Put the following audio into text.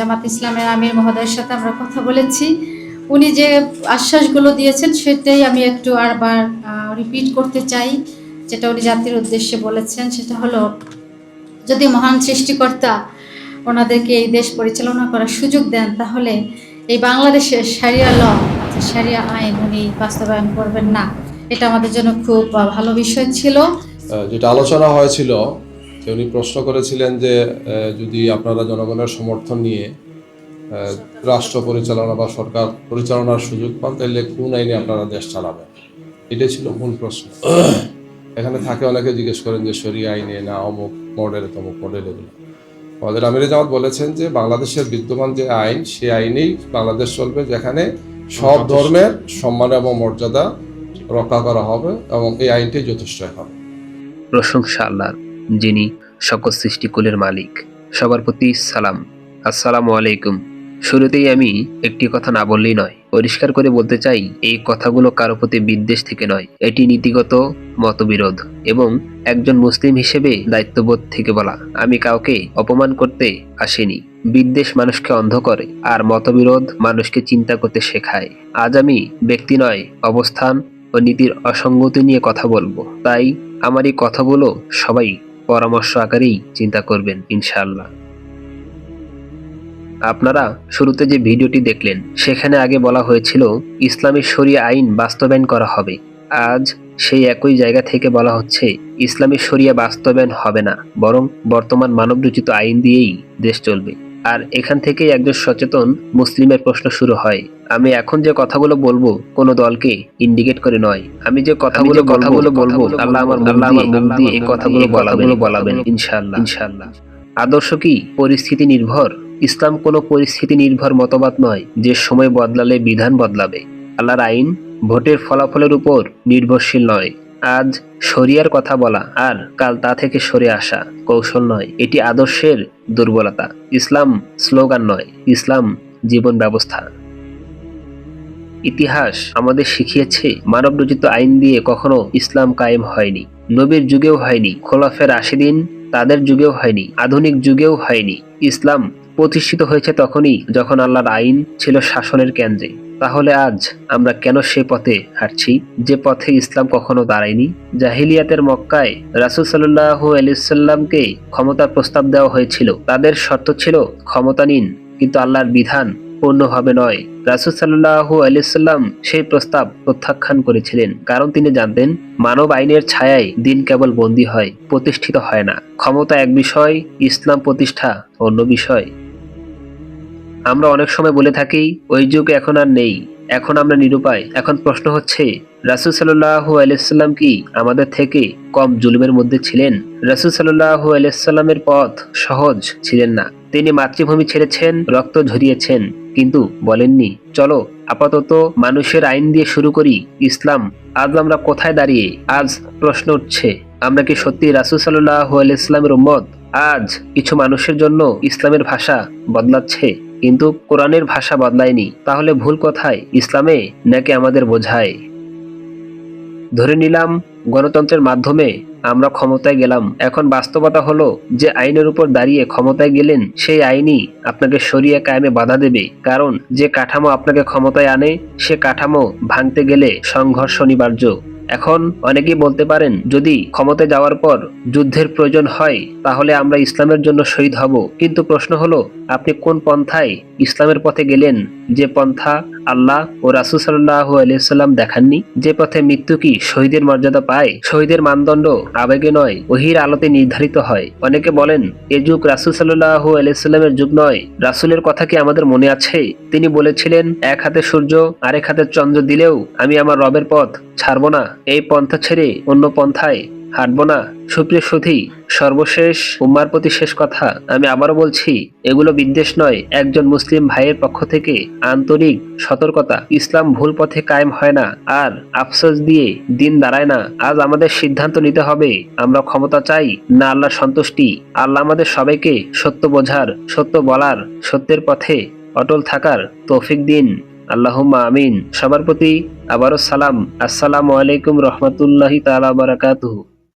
জামাত ইসলামের আমির মহোদয়ের সাথে আমরা কথা বলেছি। উনি যে আশ্বাসগুলো দিয়েছেন সেটাই আমি একটু আরবার রিপিট করতে চাই। যেটা উনি জাতির উদ্দেশ্যে বলেছেন, সেটা হলো, যদি মহান সৃষ্টিকর্তা ওনাদেরকে এই দেশ পরিচালনা করার সুযোগ দেন, তাহলে এই বাংলাদেশের সারিয়া ল সারিয়া আইন, উনি বাস্তবায়ন করবেন না। এটা আমাদের জন্য খুব ভালো বিষয় ছিল। যেটা আলোচনা হয়েছিল যে উনি প্রশ্ন করেছিলেন যে যদি আপনারা জনগণের সমর্থন নিয়ে রাষ্ট্র পরিচালনা বা সরকার পরিচালনার সুযোগ পান তাহলে কোন আইনে আপনারা দেশ চালাবেন? এটাই ছিল মূল প্রশ্ন। এখানে থাকে অনেকে জিজ্ঞেস করেন যে সরিয়া আইনে না অমুক মডেল তমুক মডেল এগুলো। আমাদের আমির জামাত বলেছেন যে বাংলাদেশের বিদ্যমান যে আইন সেই আইনেই বাংলাদেশ চলবে যেখানে সব ধর্মের সম্মান এবং মর্যাদা রক্ষা করা হবে এবং এই আইনটি যথেষ্ট হবে। প্রশংসা আল্লাহর। যিনি সকল সৃষ্টিকুলের মালিক। সবার প্রতি সালাম। আসসালামু আলাইকুম। শুরুতেই আমি একটি কথা না বললেই নয়, পরিষ্কার করে বলতে চাই, এই কথাগুলো কারও প্রতি বিদ্বেষ থেকে নয়। এটি নীতিগত মতবিরোধ এবং একজন মুসলিম হিসেবে দায়িত্ববোধ থেকে বলা। আমি কাউকে অপমান করতে আসিনি। বিদ্বেষ মানুষকে অন্ধ করে আর মতবিরোধ মানুষকে চিন্তা করতে শেখায়। আজ আমি ব্যক্তি নয়, অবস্থান ও নীতির অসঙ্গতি নিয়ে কথা বলব। তাই আমার এই কথাগুলো সবাই পরামর্শ আকারেই চিন্তা করবেন, ইনশাআল্লাহ। আপনারা শুরুতে যে ভিডিওটি দেখলেন, সেখানে আগে বলা হয়েছিল, ইসলামী শরিয়া আইন বাস্তবায়ন করা হবে। আজ সেই একই জায়গা থেকে বলা হচ্ছে, ইসলামী শরিয়া বাস্তবায়ন হবে না, বরং বর্তমান মানবরচিত আইন দিয়েই দেশ চলবে। আর এখান থেকেই একজন সচেতন মুসলিমের প্রশ্ন শুরু হয় আমি এখন যে কথাগুলো বলব কোনো দলকে ইন্ডিকেট করে নয়। আমি যে কথাগুলো কথাগুলো বলব আল্লাহ আমার আল্লাহ আমার মুখ দিয়ে এই কথাগুলো বলাবেন। বলাবেন ইনশাআল্লাহ। ইনশাআল্লাহ। আদর্শ কি? পরিস্থিতি নির্ভর। ইসলাম কোনো পরিস্থিতি নির্ভর মতবাদ নয় যে সময় বদলালে বিধান বদলাবে। আল্লাহর আইন ভোটের ফলাফলের উপর নির্ভরশীল নয়। আজ শরিয়ার কথা বলা আর কাল তা থেকে সরে আসা কৌশল নয়, এটি আদর্শের দুর্বলতা। ইসলাম স্লোগান নয়, ইসলাম জীবন ব্যবস্থা। ইতিহাস আমাদের শিখিয়েছে মানব রচিত আইন দিয়ে কখনো ইসলাম কায়েম হয়নি। নবীর যুগেও হয়নি খোলাফের আশি দিন তাদের যুগেও হয়নি, আধুনিক যুগেও হয়নি। ইসলাম প্রতিষ্ঠিত হয়েছে তখনই যখন আল্লাহর আইন ছিল শাসনের কেন্দ্রে। তাহলে আজ আমরা কেন সে পথে হাঁটছি? যে পথে ইসলাম কখনো দাঁড়ায়নি? জাহিলিয়াতের মক্কায় রাসুল সাল্লাহ আলিয়াল্লামকে ক্ষমতার প্রস্তাব দেওয়া হয়েছিল। তাদের শর্ত ছিল, ক্ষমতা নিন, কিন্তু আল্লাহর বিধান পূর্ণভাবে নয়। রাসুল সাল্লাহু আলিয়াল্লাম সেই প্রস্তাব প্রত্যাখ্যান করেছিলেন, কারণ তিনি জানতেন, মানব আইনের ছায়ায় দিন কেবল বন্দী হয়, প্রতিষ্ঠিত হয় না। ক্ষমতা এক বিষয়, ইসলাম প্রতিষ্ঠা অন্য বিষয়। আমরা অনেক সময় বলে থাকি, ওই যুগ এখন আর নেই, এখন আমরা নিরুপায়। এখন প্রশ্ন হচ্ছে, রাসুল সাল্লাহু আলাইসাল্লাম কি আমাদের থেকে কম জুলুমের মধ্যে ছিলেন? রাসুল সাল্লাহু আলাইসাল্লামের পথ সহজ ছিলেন না। তিনি মাতৃভূমি ছেড়েছেন, রক্ত ঝরিয়েছেন, কিন্তু বলেননি, চলো, আপাতত মানুষের আইন দিয়ে শুরু করি, ইসলাম, আজ আমরা কোথায় দাঁড়িয়ে? আজ প্রশ্ন উঠছে, আমরা কি সত্যি রাসুল সাল্লাহ আলাইস্লামের উম্মত? আজ কিছু মানুষের জন্য ইসলামের ভাষা বদলাচ্ছে? কিন্তু কোরআনের ভাষা বদলায়নি। তাহলে ভুল কথায় ইসলামে নাকি আমাদের বোঝায়? ধরে নিলাম, গণতন্ত্রের মাধ্যমে আমরা ক্ষমতায় গেলাম। এখন বাস্তবতা হলো যে আইনের উপর দাঁড়িয়ে ক্ষমতায় গেলেন সেই আইনই আপনাকে সরিয়ে কায়েমে বাধা দেবে। কারণ যে কাঠামো আপনাকে ক্ষমতায় আনে, সে কাঠামো ভাঙতে গেলে সংঘর্ষ অনিবার্য। এখন অনেকেই বলতে পারেন, যদি ক্ষমতা যাওয়ার পর যুদ্ধের প্রয়োজন হয়, তাহলে আমরা ইসলামের জন্য শহীদ হব। কিন্তু প্রশ্ন হলো, আপনি কোন পন্থায় ইসলামের পথে গেলেন? যে পন্থা আল্লাহ ও রাসুল সাল্লাহ আলিয়াল্লাম দেখাননি যে পথে মৃত্যু কি শহীদের মর্যাদা পায়? শহীদের মানদণ্ড আবেগে নয়, ওহির আলোতে নির্ধারিত হয়। অনেকে বলেন, এ যুগ রাসুল সাল্লাহ আলিয়াল্লামের যুগ নয়। রাসুলের কথা কি আমাদের মনে আছে? তিনি বলেছিলেন, এক হাতে সূর্য, আরেক হাতে চন্দ্র দিলেও আমি আমার রবের পথ ছাড়ব না। এই পন্থা ছেড়ে অন্য পন্থায় হাঁটবো না। সুপ্রিয় সুধি, সর্বশেষ, উম্মার প্রতি শেষ কথা আমি আবারও বলছি, এগুলো বিদ্বেষ নয়। একজন মুসলিম ভাইয়ের পক্ষ থেকে আন্তরিক সতর্কতা ইসলাম ভুল পথে কায়েম হয় না আর আফসোস দিয়ে দিন দাঁড়ায় না। আজ আমাদের সিদ্ধান্ত নিতে হবে, আমরা ক্ষমতা চাই না আল্লাহর সন্তুষ্টি। আল্লাহ আমাদের সবাইকে সত্য বোঝার, সত্য বলার, সত্যের পথে অটল থাকার তৌফিক দিন। আল্লাহুম্মা আমিন। সবার প্রতি আবারও সালাম। আসসালামু আলাইকুম রহমতুল্লাহি তাআলা বারাকাতুহু।